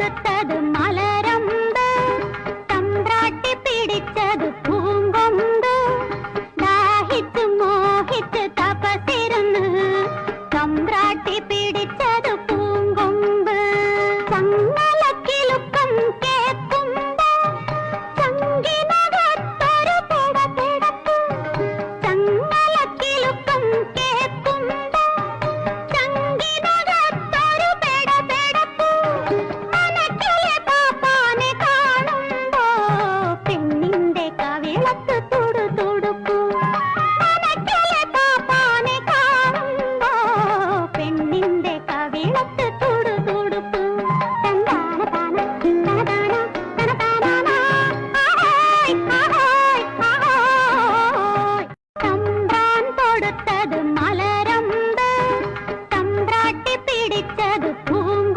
കൊടുത്തത് മലരമ്പ്. തമ്പ്രാട്ടി പിടിച്ചത് പൂങ്കൊമ്പ്. ദാഹിച്ച് മോഹിച്ച് തപസിരുന്ന് തമ്പ്രാട്ടി പിടിച്ചത് പൂങ്കൊമ്പ്. மறக்காத மலை